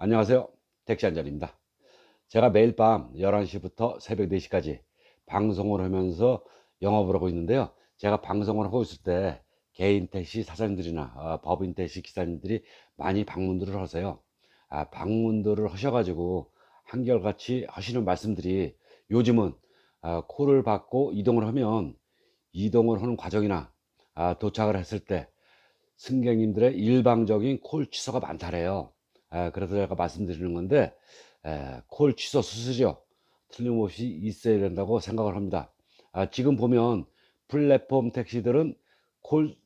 안녕하세요. 택시 한전입니다. 제가 매일 밤 11시부터 새벽 4시까지 방송을 하면서 영업을 하고 있는데요. 제가 방송을 하고 있을 때 개인 택시 사장님들이나 어, 법인 택시 기사님들이 많이 방문들을 하세요. 아, 방문들을 하셔가지고 한결같이 하시는 말씀들이 요즘은 아, 콜을 받고 이동을 하면 이동을 하는 과정이나 아, 도착을 했을 때 승객님들의 일방적인 콜 취소가 많다래요. 에, 그래서 제가 말씀드리는 건데 에, 콜 취소 수수료 틀림없이 있어야 된다고 생각을 합니다. 아, 지금 보면 플랫폼 택시들은 콜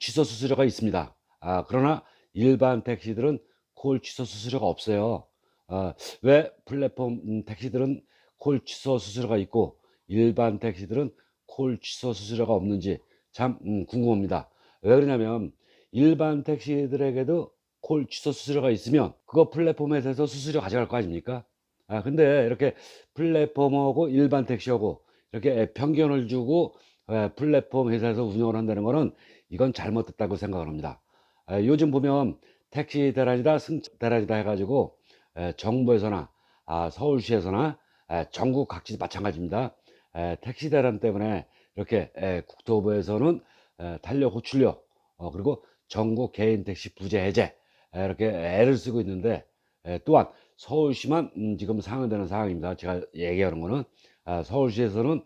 취소 수수료가 있습니다. 아, 그러나 일반 택시들은 콜 취소 수수료가 없어요. 아, 왜 플랫폼 음, 택시들은 콜 취소 수수료가 있고 일반 택시들은 콜 취소 수수료가 없는지 참 음, 궁금합니다. 왜 그러냐면 일반 택시들에게도 콜 취소 수수료가 있으면 그거 플랫폼에 대해서 수수료 가져갈 거 아닙니까? 아 근데 이렇게 플랫폼하고 일반 택시하고 이렇게 편견을 주고 에, 플랫폼 회사에서 운영을 한다는 거는 이건 잘못됐다고 생각을 합니다. 아, 요즘 보면 택시 대란이다 승차 대란이다 해가지고 에, 정부에서나 아, 서울시에서나 에, 전국 각지 마찬가지입니다. 에, 택시 대란 때문에 이렇게 에, 국토부에서는 에, 탄력 호출료 어, 그리고 전국 개인 택시 부재 해제 에, 이렇게 애를 쓰고 있는데 에, 또한 서울시만 음, 지금 상응되는 상황입니다. 제가 얘기하는 거는 아, 서울시에서는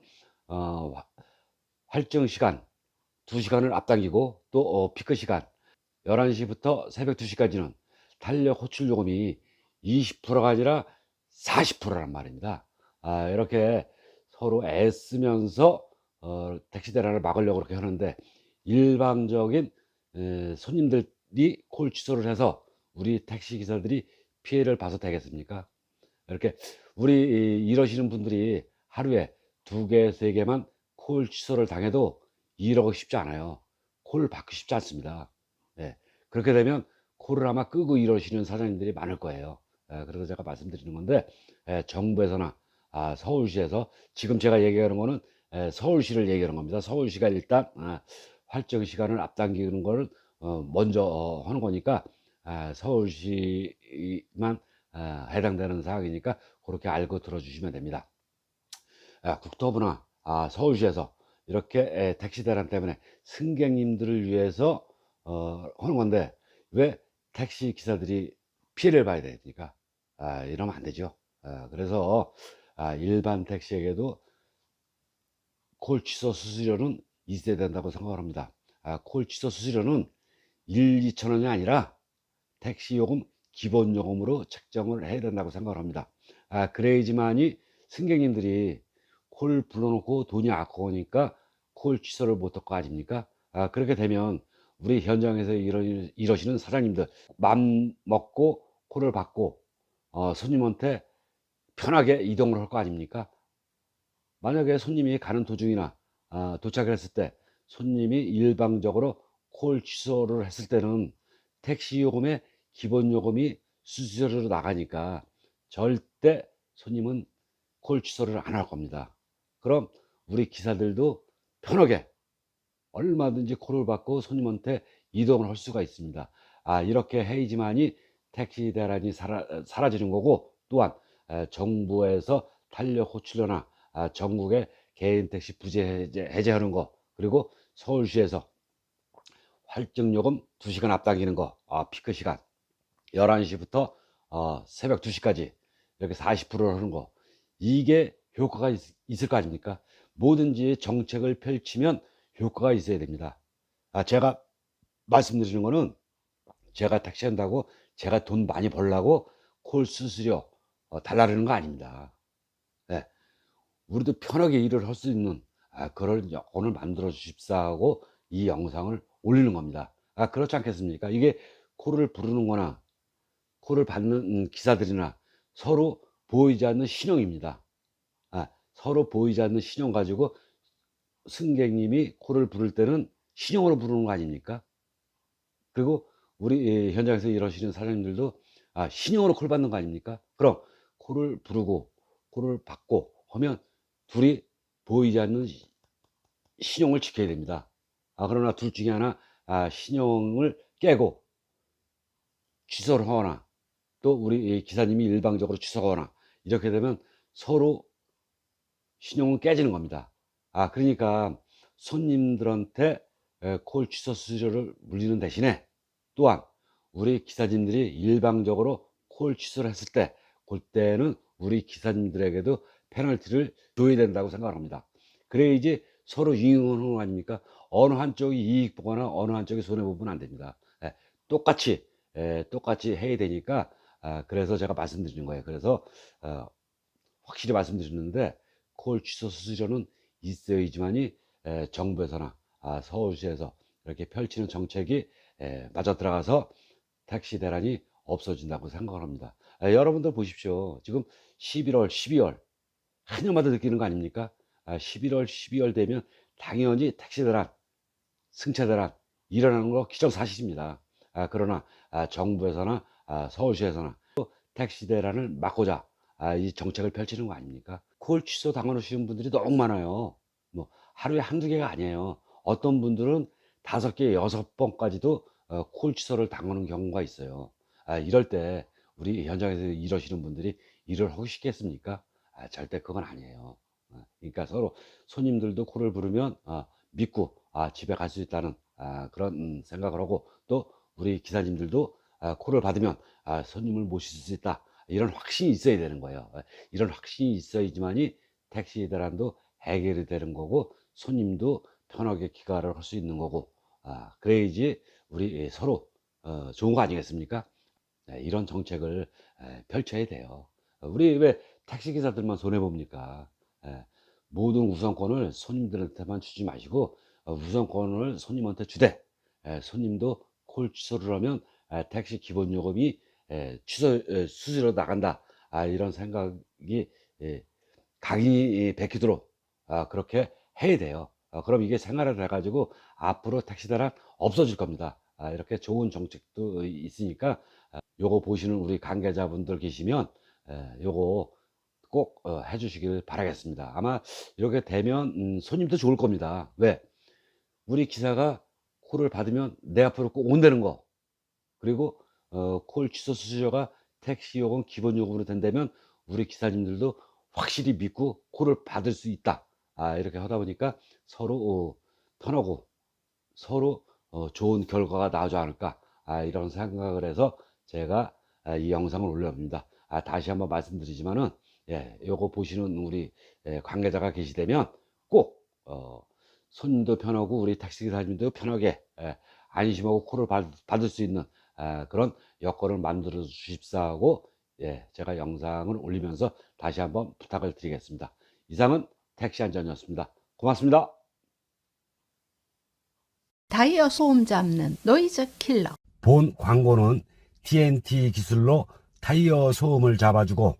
어, 화- 활정 시간 2시간을 앞당기고 또 어, 피크 시간 11시부터 새벽 2시까지는 탄력 호출 요금이 20%가 아니라 40%란 말입니다. 아, 이렇게 서로 애쓰면서 어, 택시 대란을 막으려고 그렇게 하는데 일방적인 에, 손님들 이콜 취소를 해서 우리 택시 기사들이 피해를 봐서 되겠습니까? 이렇게 우리 이- 이러시는 분들이 하루에 두 개, 세 개만 콜 취소를 당해도 일하고 싶지 않아요. 콜을 받고 싶지 않습니다. 예, 그렇게 되면 콜을 아마 끄고 이러시는 사장님들이 많을 거예요. 예, 그래서 제가 말씀드리는 건데 예, 정부에서나 아, 서울시에서 지금 제가 얘기하는 거는 예, 서울시를 얘기하는 겁니다. 서울시가 일단 아, 활정 시간을 앞당기는 어, 먼저 어, 하는 거니까 아, 서울시만 아, 해당되는 사항이니까 그렇게 알고 들어주시면 됩니다. 아, 국토부나 아, 서울시에서 이렇게 에, 택시 대란 때문에 승객님들을 위해서 어, 하는 건데 왜 택시 기사들이 피해를 봐야 되니까 아, 이러면 안 되죠. 아, 그래서 아, 일반 택시에게도 콜 취소 수수료는 있어야 된다고 생각을 합니다. 아, 콜 취소 수수료는 1, 2천 원이 아니라 택시 요금 기본 요금으로 책정을 해야 된다고 생각을 합니다. 아, 그래야지만이 승객님들이 콜 불러놓고 돈이 아까우니까 콜 취소를 못할 거 아닙니까? 아, 그렇게 되면 우리 현장에서 이러, 이러시는 사장님들 맘 먹고 콜을 받고 어, 손님한테 편하게 이동을 할 거 아닙니까? 만약에 손님이 가는 도중이나 아, 도착을 했을 때 손님이 일방적으로 콜 취소를 했을 때는 택시 요금의 기본 요금이 수수료로 나가니까 절대 손님은 콜 취소를 안 할 겁니다. 그럼 우리 기사들도 편하게 얼마든지 콜을 받고 손님한테 이동을 할 수가 있습니다. 아, 이렇게 해야지만이 택시 대란이 사라, 사라지는 거고 또한 에, 정부에서 탄력 호출료나 아, 전국의 개인 택시 부재 해제, 해제하는 거 그리고 서울시에서 활정 요금 2시간 앞당기는 거 아, 피크 시간 11시부터 어, 새벽 2시까지 이렇게 40%를 하는 거 이게 효과가 있, 있을 거 아닙니까? 뭐든지 정책을 펼치면 효과가 있어야 됩니다. 아, 제가 말씀드리는 거는 제가 택시 한다고 제가 돈 많이 벌라고 콜 수수료 어, 달라는 거 아닙니다. 예. 우리도 편하게 일을 할 수 있는 아, 그런 여건을 만들어 주십사 하고 이 영상을 올리는 겁니다. 아, 그렇지 않겠습니까? 이게 콜을 부르는 거나 콜을 받는 음, 기사들이나 서로 보이지 않는 신용입니다. 아, 서로 보이지 않는 신용 가지고 승객님이 콜을 부를 때는 신용으로 부르는 거 아닙니까? 그리고 우리 예, 현장에서 일하시는 사장님들도 아, 신용으로 콜 받는 거 아닙니까? 그럼 콜을 부르고 콜을 받고 하면 둘이 보이지 않는 시- 신용을 지켜야 됩니다. 아, 그러나 둘 중에 하나 아, 신용을 깨고 취소를 하거나 또 우리 이 기사님이 일방적으로 취소하거나 이렇게 되면 서로 신용은 깨지는 겁니다. 아, 그러니까 손님들한테 에, 콜 취소 수수료를 물리는 대신에 또한 우리 기사님들이 일방적으로 콜 취소를 했을 때 그때는 우리 기사님들에게도 페널티를 줘야 된다고 생각합니다. 그래야지 서로 유인하는 거 아닙니까? 어느 한쪽이 이익 보거나 어느 한쪽이 손해 보면 안 됩니다. 예, 똑같이 예, 똑같이 해야 되니까 아, 그래서 제가 말씀드리는 거예요. 그래서 어, 확실히 말씀드리는데 콜 취소 수수료는 있어야지만이 에, 정부에서나 아, 서울시에서 이렇게 펼치는 정책이 에, 맞아 들어가서 택시 대란이 없어진다고 생각을 합니다. 에, 여러분들 보십시오. 지금 11월, 12월 한 년마다 느끼는 거 아닙니까? 아, 11월, 12월 되면 당연히 택시 대란, 승차 대란 일어나는 거 기정사실입니다. 아, 그러나 아, 정부에서나 아, 서울시에서나 또 택시 대란을 막고자 아, 이 정책을 펼치는 거 아닙니까? 콜 취소 당하시는 분들이 너무 많아요. 뭐 하루에 한두 개가 아니에요. 어떤 분들은 다섯 개, 여섯 번까지도 어, 콜 취소를 당하는 경우가 있어요. 아, 이럴 때 우리 현장에서 일하시는 분들이 일을 하고 싶겠습니까? 아, 절대 그건 아니에요. 아, 그러니까 서로 손님들도 콜을 부르면 아, 믿고 아, 집에 갈 수 있다는 아, 그런 음, 생각을 하고 또 우리 기사님들도 아, 콜을 받으면 아, 손님을 모실 수 있다. 이런 확신이 있어야 되는 거예요. 이런 확신이 있어야지만이 택시 대란도 해결이 되는 거고 손님도 편하게 귀가를 할 수 있는 거고 아, 그래야지 우리 서로 어, 좋은 거 아니겠습니까? 네, 이런 정책을 에, 펼쳐야 돼요. 우리 왜 택시 기사들만 손해 봅니까? 에, 모든 우선권을 손님들한테만 주지 마시고 어, 우선권을 손님한테 주되 에, 손님도 콜 취소를 하면 에, 택시 기본 요금이 에, 취소 에, 수수료 나간다 아, 이런 생각이 예, 각인이 베키도록 아, 그렇게 해야 돼요. 어, 그럼 이게 생활을 해가지고 앞으로 택시 대란 없어질 겁니다. 아, 이렇게 좋은 정책도 있으니까 아, 요거 보시는 우리 관계자분들 계시면 에, 요거 꼭 어, 해주시길 바라겠습니다. 아마 이렇게 되면 음, 손님도 좋을 겁니다. 왜? 우리 기사가 콜을 받으면 내 앞으로 꼭 온다는 거 그리고 어, 콜 취소 수수료가 택시 요금 기본 요금으로 된다면 우리 기사님들도 확실히 믿고 콜을 받을 수 있다. 아, 이렇게 하다 보니까 서로 어, 편하고 서로 어, 좋은 결과가 나오지 않을까. 아, 이런 생각을 해서 제가 아, 이 영상을 올려봅니다. 아, 다시 한번 말씀드리지만은 예, 요거 보시는 우리 예, 관계자가 계시다면 꼭 어, 손님도 편하고 우리 택시기사님도 편하게 예, 안심하고 받, 받을 수 있는 아, 그런 여건을 만들어 주십사 하고 예, 제가 영상을 올리면서 다시 한번 부탁을 드리겠습니다. 이상은 택시 안전이었습니다. 고맙습니다. 타이어 소음 잡는 노이즈 킬러. 본 광고는 TNT 기술로 타이어 소음을 잡아주고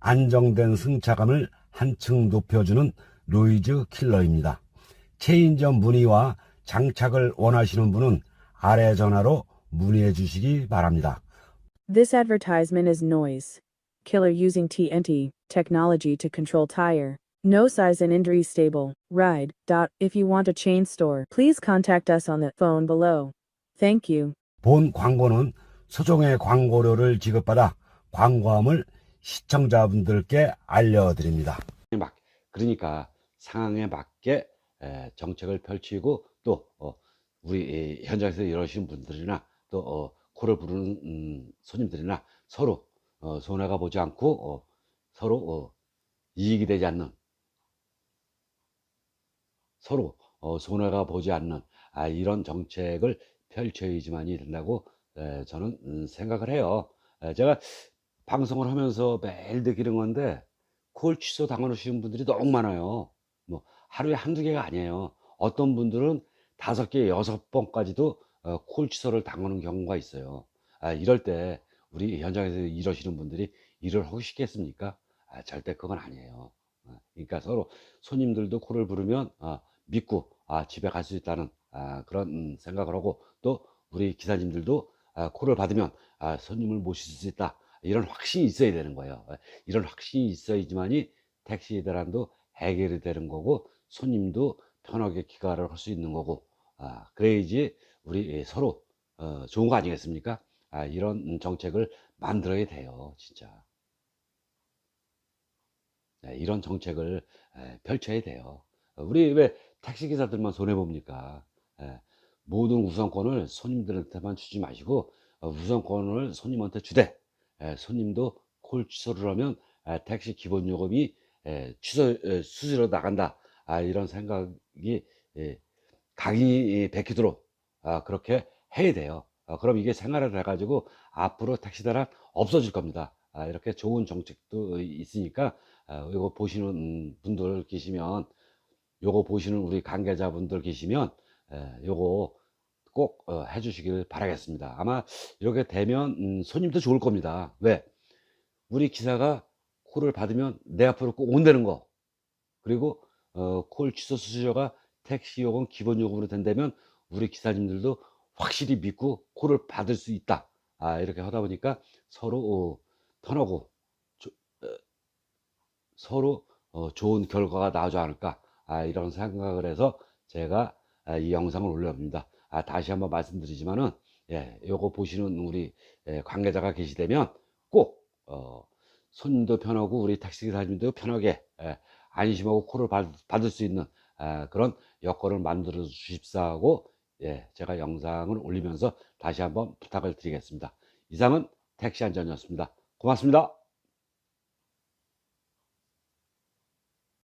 안정된 승차감을 한층 높여주는 노이즈 킬러입니다. 체인점 문의와 장착을 원하시는 분은 아래 전화로 문의해 주시기 바랍니다. This advertisement is noise. Killer using TNT technology to control tire. No size and injury stable. Ride. Dot. If you want a chain store, please contact us on the phone below. Thank you. 본 광고는 소정의 광고료를 지급받아 광고함을 시청자분들께 알려드립니다. 막 그러니까 상황에 맞게 에, 정책을 펼치고 또 어, 우리 이 현장에서 일하시는 분들이나 또 어, 코를 부르는 음, 손님들이나 서로 어, 손해가 보지 않고 어, 서로 어, 이익이 되지 않는 서로 어, 손해가 보지 않는 아, 이런 정책을 펼쳐야지만이 된다고 에, 저는 음, 생각을 해요. 에, 제가 방송을 하면서 매일 느끼는 건데 콜 취소 당하시는 분들이 너무 많아요. 뭐 하루에 한두 개가 아니에요. 어떤 분들은 다섯 개, 여섯 번까지도 어, 콜 취소를 당하는 경우가 있어요. 아, 이럴 때 우리 현장에서 일하시는 분들이 일을 하고 싶겠습니까? 아, 절대 그건 아니에요. 아, 그러니까 서로 손님들도 콜을 부르면 아, 믿고 아, 집에 갈 수 있다는 아, 그런 음, 생각을 하고 또 우리 기사님들도 아, 콜을 받으면 아, 손님을 모실 수 있다. 이런 확신이 있어야 되는 거예요. 아, 이런 확신이 있어야지만이 택시 대란도 해결이 되는 거고 손님도 편하게 귀가를 할 수 있는 거고 아, 그래야지 우리 서로 어, 좋은 거 아니겠습니까? 아, 이런 정책을 만들어야 돼요, 진짜. 네, 이런 정책을 에, 펼쳐야 돼요. 어, 우리 왜 택시기사들만 손해봅니까? 에, 모든 우선권을 손님들한테만 주지 마시고 어, 우선권을 손님한테 주되 에, 손님도 콜 취소를 하면 에, 택시 기본 요금이 에, 취소 에, 수수료 나간다. 아, 이런 생각이 예, 각이 베키도록 아, 그렇게 해야 돼요. 아, 그럼 이게 생활을 해가지고 앞으로 택시대란 없어질 겁니다. 아, 이렇게 좋은 정책도 있으니까 아, 이거 보시는 분들 계시면 요거 보시는 우리 관계자분들 계시면 에, 요거 꼭 어, 해주시길 바라겠습니다. 아마 이렇게 되면 음, 손님도 좋을 겁니다. 왜? 우리 기사가 콜을 받으면 내 앞으로 꼭 온다는 거. 그리고 어, 콜 취소 수수료가 택시 요금 기본 요금으로 된다면 우리 기사님들도 확실히 믿고 콜을 받을 수 있다. 아, 이렇게 하다 보니까 서로 어, 편하고 조- 어, 서로 어, 좋은 결과가 나오지 않을까. 아, 이런 생각을 해서 제가 아, 이 영상을 올려봅니다. 아, 다시 한번 말씀드리지만은 예, 요거 보시는 우리 예, 관계자가 계시다면 꼭 어, 손님도 편하고 우리 택시기사님도 편하게 예, 안심하고 받, 받을 수 있는 아, 그런 여건을 만들어 주십사 하고 예, 제가 영상을 올리면서 다시 한번 부탁을 드리겠습니다. 이상은 택시 안전이었습니다. 고맙습니다.